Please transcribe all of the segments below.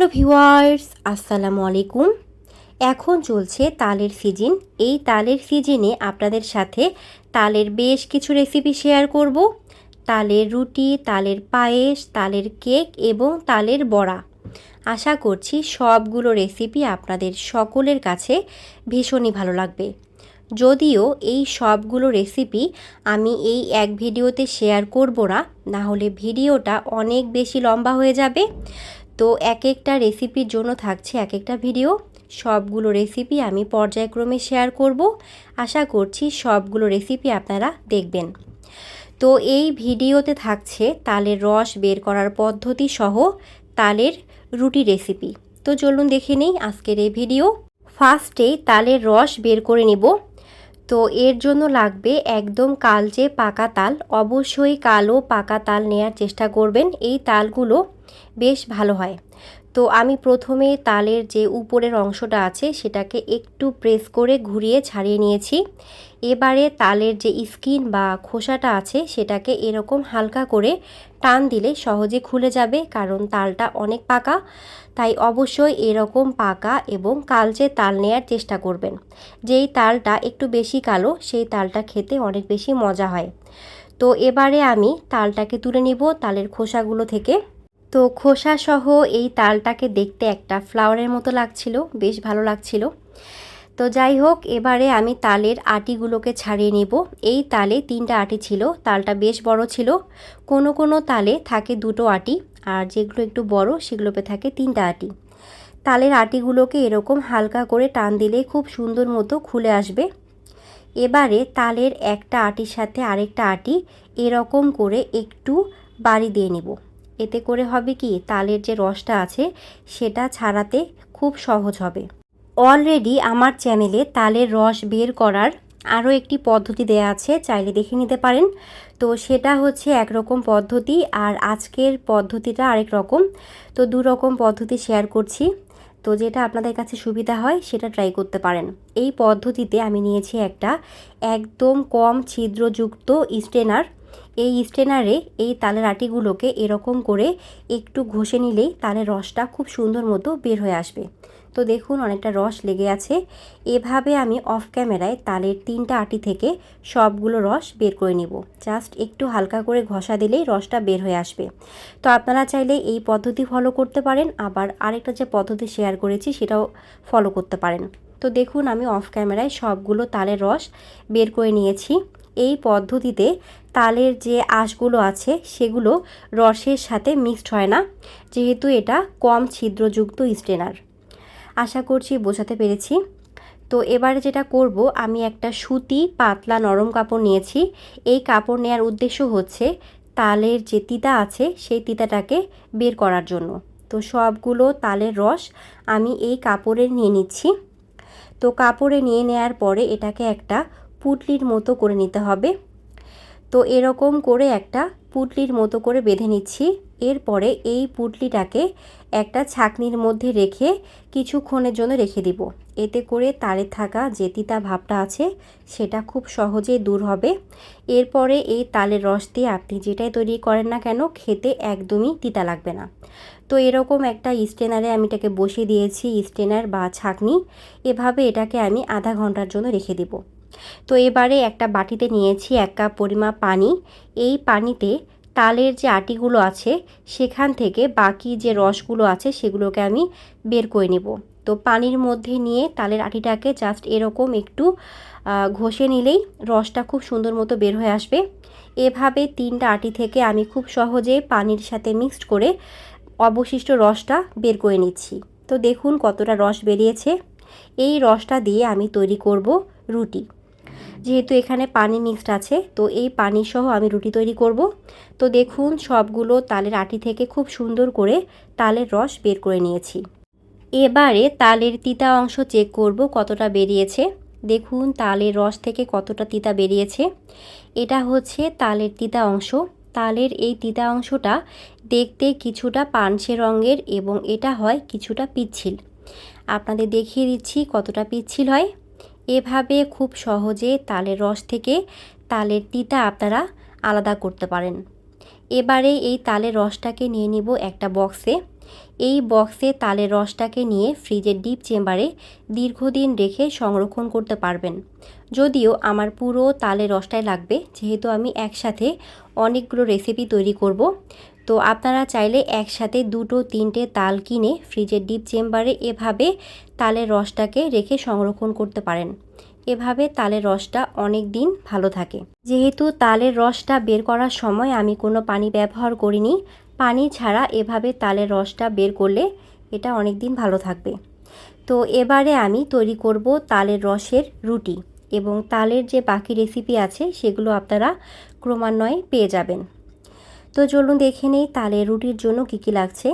Hello viewers আসসালামু আলাইকুম। এখন চলছে তালের সিজন। এই তালের সিজনে আপনাদের সাথে তালের বেশ কিছু রেসিপি শেয়ার করব। তালের রুটি, তালের পায়েস, তালের কেক এবং তালের বড়া। আশা করছি সবগুলো রেসিপি আপনাদের সকলের কাছে ভীষণই ভালো লাগবে। যদিও এই সবগুলো রেসিপি আমি এই এক ভিডিওতে শেয়ার করব না না হলে ভিডিওটা অনেক বেশি লম্বা হয়ে যাবে। তো এক একটা রেসিপির জন্য থাকছে এক একটা ভিডিও সবগুলো রেসিপি আমি পর্যায়ক্রমে শেয়ার করব। আশা করছি সবগুলো রেসিপি আপনারা দেখবেন। তো এই ভিডিওতে থাকছে তালের রস বের করার পদ্ধতি সহ তালের রুটি রেসিপি তো চলুন দেখে নেই আজকের এই ভিডিও ফার্স্টে তালের রস বের করে নিব। তো এর জন্য লাগবে একদম কালচে পাকা তাল। অবশ্যই কালো পাকা তাল নেয়ার চেষ্টা করবেন। এই তালগুলো বেশ ভালো হয়। তো আমি প্রথমে তালের যে উপরের অংশটা আছে সেটাকে একটু প্রেস করে ঘুরিয়ে ছাড়িয়ে নিয়েছি। এবারে তালের যে স্কিন বা খোসাটা আছে সেটাকে এরকম হালকা করে টান দিলে সহজে খুলে যাবে কারণ তালটা অনেক পাকা। তাই অবশ্যই এরকম পাকা এবং কালচে তাল নেয়ার চেষ্টা করবেন। যেই তালটা একটু বেশি কালো, সেই তালটা খেতে অনেক বেশি মজা হয়। তো এবারে আমি তালটাকে তুলে নিব তালের খোসাগুলো থেকে। তো খোসা সহ এই তালটাকে দেখতে একটা ফ্লাওয়ারের মতো লাগছিল, বেশ ভালো লাগছিল। তো যাই হোক, এবারে আমি তালের আটিগুলোকে ছাড়িয়ে নিব। এই তালে তিনটা আটি ছিল, তালটা বেশ বড় ছিল। কোনো কোনো তালে থাকে দুটো আটি, আর যেগুলো একটু বড় সেগুলোতে থাকে তিনটা আটি। তালের আটিগুলোকে এরকম হালকা করে টান দিলে খুব সুন্দর মতো খুলে আসবে। এবারে তালের একটা আটির সাথে আরেকটা আটি এরকম করে একটু বাড়ি দিয়ে নিব। এতে করে হবে কি, তালের যে রসটা আছে সেটা ছাড়াতে খুব সহজ হবে। অলরেডি আমার চ্যানেলে তালের রস বের করার আরও একটি পদ্ধতি দেয়া আছে, চাইলে দেখে নিতে পারেন। তো সেটা হচ্ছে একরকম পদ্ধতি আর আজকের পদ্ধতিটা আরেক রকম। তো দু রকম পদ্ধতি শেয়ার করছি। তো যেটা আপনাদের কাছে সুবিধা হয় সেটা ট্রাই করতে পারেন। এই পদ্ধতিতে আমি নিয়েছি একটা একদম কম ছিদ্রযুক্ত স্টেনার এই স্টেনারে এই তালের আটিগুলোকে এরকম করে একটু ঘষে নিলেই তালের রসটা খুব সুন্দর মতো বের হয়ে আসবে। তো দেখুন অনেকটা রস লেগে আছে। এভাবে আমি অফ ক্যামেরায় তালের তিনটা আটি থেকে সবগুলো রস বের করে নিব। জাস্ট একটু হালকা করে ঘষা দিলেই রসটা বের হয়ে আসবে। তো আপনারা চাইলে এই পদ্ধতি ফলো করতে পারেন। আবার আরেকটা যে পদ্ধতি শেয়ার করেছি সেটাও ফলো করতে পারেন। তো দেখুন আমি অফ ক্যামেরায় সবগুলো তালের রস বের করে নিয়েছি। এই পদ্ধতিতে তালের যে আঁশগুলো আছে সেগুলো রসের সাথে মিক্সড হয় না, যেহেতু এটা কম ছিদ্রযুক্ত স্টেনার। আশা করছি বোঝাতে পেরেছি। তো এবারে যেটা করব, আমি একটা সুতি পাতলা নরম কাপড় নিয়েছি। এই কাপড় নেওয়ার উদ্দেশ্য হচ্ছে তালের যে তিতা আছে সেই তিতাটাকে বের করার জন্য। তো সবগুলো তালের রস আমি এই কাপড়ে নিয়ে নিচ্ছি। তো কাপড়ে নিয়ে নেওয়ার পরে এটাকে একটা পুটলির মতো করে নিতে হবে। তো এরকম করে একটা পুটলির মতো করে বেঁধে নিচ্ছি। এরপরে এই পুটলিটাকে একটা ছাকনির মধ্যে রেখে কিছুক্ষণের জন্য রেখে দিব। এতে করে তারে থাকা যে তিতা ভাবটা আছে, সেটা খুব সহজেই দূর হবে। এরপরে এই তালের রস দিয়ে আপনি যেটাই তৈরি করেন না কেন, খেতে একদমই তিতা লাগবে না। তো এরকম একটা স্টেনারে আমি এটাকে বসিয়ে দিয়েছি স্টেনার বা ছাকনি। এভাবে এটাকে আমি আধা ঘণ্টার জন্য রেখে দেবো। তো এবারে একটা বাটিতে নিয়েছি এক কাপ পরিমাপ পানি। এই পানিতে তালের যে আটিগুলো আছে, সেখান থেকে বাকি যে রসগুলো আছে, সেগুলোকে আমি বের করে নেব। তো পানির মধ্যে নিয়ে তালের আটিটাকে জাস্ট এরকম একটু ঘষে নিলেই রসটা খুব সুন্দর মতো বের হয়ে আসবে। এভাবে তিনটা আটি থেকে আমি খুব সহজে পানির সাথে মিক্সড করে অবশিষ্ট রসটা বের করে নিচ্ছি। তো দেখুন কতটা রস বেরিয়েছে। এই রসটা দিয়ে আমি তৈরি করব রুটি। যেহেতু এখানে পানি মিক্সড আছে, তো এই পানি সহ আমি রুটি তৈরি করব। তো দেখুন, সবগুলো তালের আটি থেকে খুব সুন্দর করে তালের রস বের করে নিয়েছি। এবারে তালের তিতা অংশ চেক করব কতটা বেরিয়েছে। দেখুন, তালের রস থেকে কতটা তিতা বেরিয়েছে। এটা হচ্ছে তালের তিতা অংশ। তালের এই তিতা অংশটা দেখতে কিছুটা পানসে রঙের এবং এটা হয় কিছুটা পিচ্ছিল। আপনাদের দেখিয়ে দিচ্ছি কতটা পিচ্ছিল হয়। এভাবে খুব সহজে তালের রস থেকে তালের তিতা আপনারা আলাদা করতে পারেন। এবারে এই তালের রসটাকে নিয়ে নিব একটা বক্সে এই বক্সে তালের রসটাকে নিয়ে ফ্রিজের ডিপ চেম্বারে দীর্ঘদিন রেখে সংরক্ষণ করতে পারবেন। যদিও আমার পুরো তালের রসটাই লাগবে, যেহেতু আমি একসাথে অনেকগুলো রেসিপি তৈরি করব। তো আপনারা চাইলে একসাথে দুটো, তিনটে তাল কিনে ফ্রিজের ডিপ চেম্বারে এভাবে তালের রসটাকে রেখে সংরক্ষণ করতে পারেন। এভাবে তালের রসটা অনেক দিন ভালো থাকে। যেহেতু তালের রসটা বের করার সময় আমি কোনো পানি ব্যবহার করিনি, পানি ছাড়া এভাবে তালের রসটা বের করলে এটা অনেক দিন ভালো থাকবে। তো এবারে আমি তৈরি করব তালের রসের রুটি এবং তালের যে বাকি রেসিপি আছে সেগুলো আপনারা ক্রমান্বয়ে পেয়ে যাবেন। তো চলুন দেখে নেই তালের রুটির জন্য কী কী লাগছে।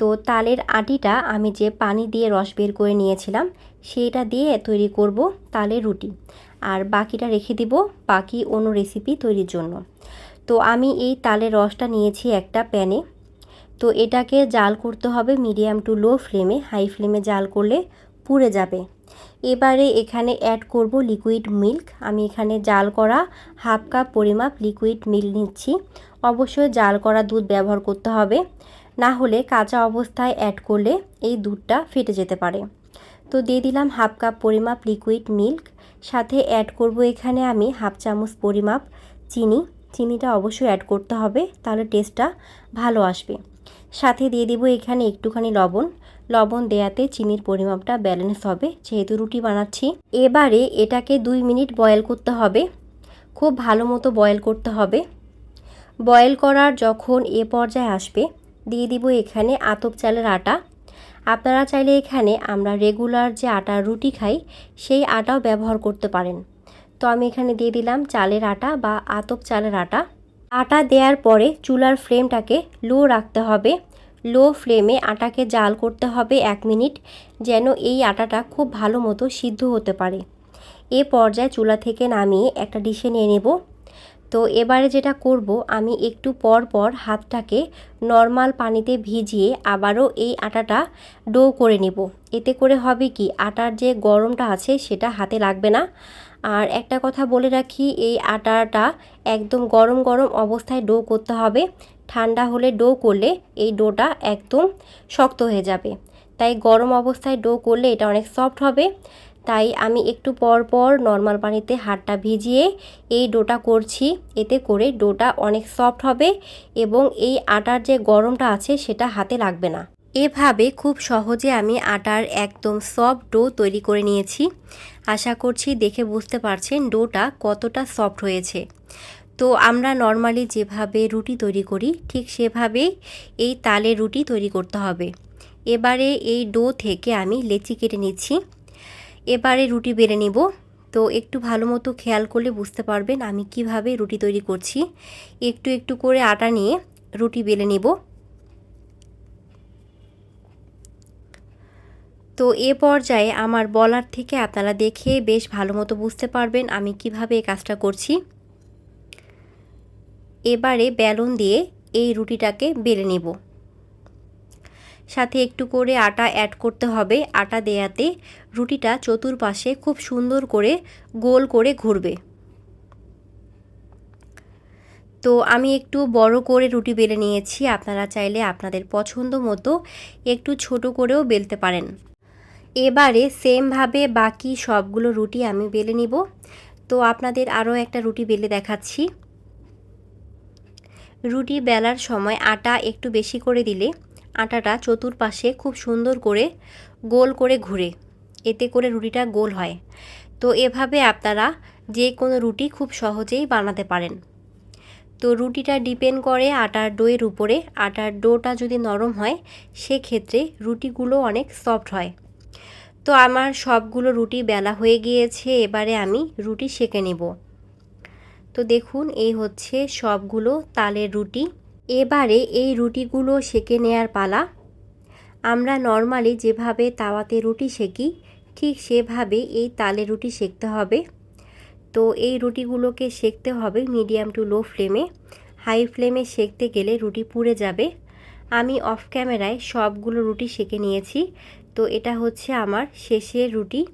তো তালের আটিটা আমি যে পানি দিয়ে রস বের করে নিয়েছিলাম সেটা দিয়ে তৈরি করব তালের রুটি। আর বাকিটা রেখে দিব বাকি অন্য রেসিপি তৈরির জন্য। তো আমি এই তালের রসটা নিয়েছি একটা প্যানে তো এটাকে জাল করতে হবে মিডিয়াম টু লো ফ্লেমে হাই ফ্লেমে জাল করলে পুড়ে যাবে। এবারে এখানে অ্যাড করব লিকুইড মিল্ক আমি এখানে জাল করা হাফ কাপ পরিমাপ লিকুইড মিল্ক নিচ্ছি। অবশ্যই জাল করা দুধ ব্যবহার করতে হবে। না হলে কাঁচা অবস্থায় অ্যাড করলে এই দুধটা ফেটে যেতে পারে। তো দিয়ে দিলাম হাফ কাপ পরিমাপ লিকুইড মিল্ক সাথে অ্যাড করব এখানে আমি হাফ চামচ পরিমাপ চিনি। চিনিটা অবশ্যই অ্যাড করতে হবে, তাহলে টেস্টটা ভালো আসবে। সাথে দিয়ে দিব এখানে একটুখানি লবণ। লবণ দেয়াতে চিনির পরিমাপটা ব্যালেন্স হবে, যেহেতু রুটি বানাচ্ছি। এবারে এটাকে দুই মিনিট বয়েল করতে হবে। খুব ভালো মতো বয়েল করতে হবে। বয়েল করার যখন এ পর্যায়ে আসবে, দিয়ে দিব এখানে আতপ চালের আটা। আপনারা চাইলে এখানে আমরা রেগুলার যে আটার রুটি খাই, সেই আটাও ব্যবহার করতে পারেন। তো আমি এখানে দিয়ে দিলাম চালের আটা বা আতপ চালের আটা। আটা দেওয়ার পরে চুলার ফ্লেমটাকে লো রাখতে হবে। লো ফ্লেমে আটাকে জাল করতে হবে এক মিনিট, যেন এই আটাটা খুব ভালো মতো সিদ্ধ হতে পারে। এ পর্যায়ে চুলা থেকে নামিয়ে একটা ডিশে নিয়ে নেব। তো এবারে যেটা করব, আমি একটু পর পর হাতটাকে নর্মাল পানিতে ভিজিয়ে আবারও এই আটাটা ডো করে নেব। এতে করে হবে কি, আটার যে গরমটা আছে সেটা হাতে লাগবে না। আর একটা কথা বলে রাখি, এই আটাটা একদম গরম গরম অবস্থায় ডো করতে হবে। ঠান্ডা হলে ডো করলে এই ডোটা একদম শক্ত হয়ে যাবে। তাই গরম অবস্থায় ডো করলে এটা অনেক সফট হবে। তাই আমি একটু পর পর নর্মাল পানিতে হাতটা ভিজিয়ে এই ডোটা করছি। এতে করে ডোটা অনেক সফট হবে এবং এই আটার যে গরমটা আছে সেটা হাতে লাগবে না। এভাবে খুব সহজে আমি আটার একদম সফট ডো তৈরি করে নিয়েছি। আশা করছি দেখে বুঝতে পারছেন ডোটা কতটা সফট হয়েছে। তো আমরা নর্মালি যেভাবে রুটি তৈরি করি, ঠিক সেভাবেই এই তালে রুটি তৈরি করতে হবে। এবারে এই ডো থেকে আমি লেচি কেটে নিচ্ছি। এবারে রুটি বেড়ে নিব। তো একটু ভালো মতো খেয়াল করলে বুঝতে পারবেন আমি কীভাবে রুটি তৈরি করছি। একটু একটু করে আটা নিয়ে রুটি বেলে নিব। তো এ পর্যায়ে আমার বলার থেকে আপনারা দেখে বেশ ভালো মতো বুঝতে পারবেন আমি কীভাবে এই কাজটা করছি। এবারে বেলুন দিয়ে এই রুটিটাকে বেলে নেব। সাথে একটু করে আটা অ্যাড করতে হবে। আটা দেয়াতে রুটিটা চতুর্পাশে খুব সুন্দর করে গোল করে ঘুরবে। তো আমি একটু বড় করে রুটি বেলে নিয়েছি। আপনারা চাইলে আপনাদের পছন্দ মতো একটু ছোট করেও বেলতে পারেন। এবারে সেমভাবে বাকি সবগুলো রুটি আমি বেলে নিব। তো আপনাদের আরও একটা রুটি বেলে দেখাচ্ছি। রুটি বেলার সময় আটা একটু বেশি করে দিলে আটাটা চতুর্পাশে খুব সুন্দর করে গোল করে ঘুরে। এতে করে রুটিটা গোল হয়। তো এভাবে আপনারা যে কোনো রুটি খুব সহজেই বানাতে পারেন। তো রুটিটা ডিপেন্ড করে আটার ডোয়ের উপরে। আটার ডোটা যদি নরম হয়, সেক্ষেত্রে রুটিগুলো অনেক সফট হয়। তো আমার সবগুলো রুটি বেলা হয়ে গিয়েছে, এবারে আমি রুটি সেঁকে নেব। তো দেখুন, এই হচ্ছে সবগুলো তালের রুটি। এবারে এই রুটিগুলো সেঁকে নেয়ার পালা। আমরা নর্মালি যেভাবে তাওয়াতে রুটি সেঁকি, ঠিক সেভাবে এই তালে রুটি সেঁকতে হবে। তো এই রুটিগুলোকে সেঁকতে হবে মিডিয়াম টু লো ফ্লেমে। হাই ফ্লেমে সেঁকতে গেলে রুটি পুড়ে যাবে। আমি অফ ক্যামেরায় সবগুলো রুটি সেঁকে নিয়েছি। তো এটা হচ্ছে আমার শেষের রুটি।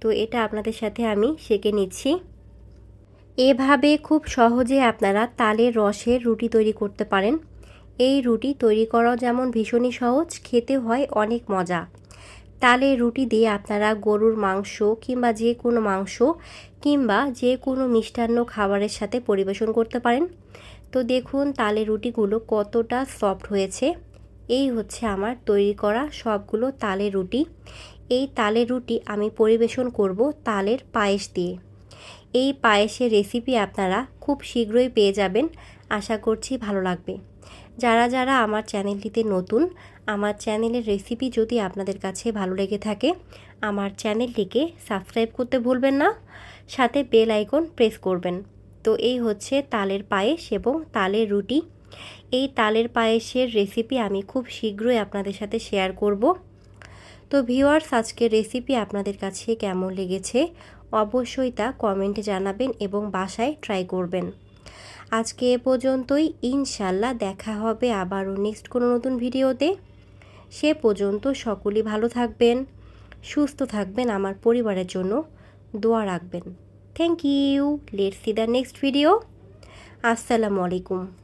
তো এটা আপনাদের সাথে আমি সেঁকে নিচ্ছি। এভাবে খুব সহজে আপনারা তালের রসের রুটি তৈরি করতে পারেন। এই রুটি তৈরি করাও যেমন ভীষণই সহজ, খেতে হয় অনেক মজা। তালের রুটি দিয়ে আপনারা গরুর মাংস কিংবা যে কোনো মাংস কিংবা যে কোনো মিষ্টান্ন খাবারের সাথে পরিবেশন করতে পারেন। তো দেখুন তালের রুটিগুলো কতটা সফট হয়েছে। এই হচ্ছে আমার তৈরি করা সবগুলো তালের রুটি। এই তালের রুটি আমি পরিবেশন করব তালের পায়েস দিয়ে। এই পায়েসের রেসিপি আপনারা খুব শীঘ্রই পেয়ে যাবেন। আশা করছি ভালো লাগবে। যারা যারা আমার চ্যানেলটিতে নতুন, আমার চ্যানেলের রেসিপি যদি আপনাদের কাছে ভালো লেগে থাকে, আমার চ্যানেলটিকে সাবস্ক্রাইব করতে ভুলবেন না। সাথে বেল আইকন প্রেস করবেন। তো এই হচ্ছে তালের পায়েস এবং তালের রুটি। এই তালের পায়েসের রেসিপি আমি খুব শীঘ্রই আপনাদের সাথে শেয়ার করব। তো ভিউয়ার্স আজকের রেসিপি আপনাদের কাছে কেমন লেগেছে? অবশ্যই তা কমেন্টে জানাবেন এবং বাসায় ট্রাই করবেন। আজকে এ পর্যন্তই ইনশাল্লাহ দেখা হবে আবারও নেক্সট কোনো নতুন ভিডিওতে। সে পর্যন্ত সকলেই ভালো থাকবেন, সুস্থ থাকবেন, আমার পরিবারের জন্য দোয়া রাখবেন। Thank you let's see the next video আসসালামু আলাইকুম।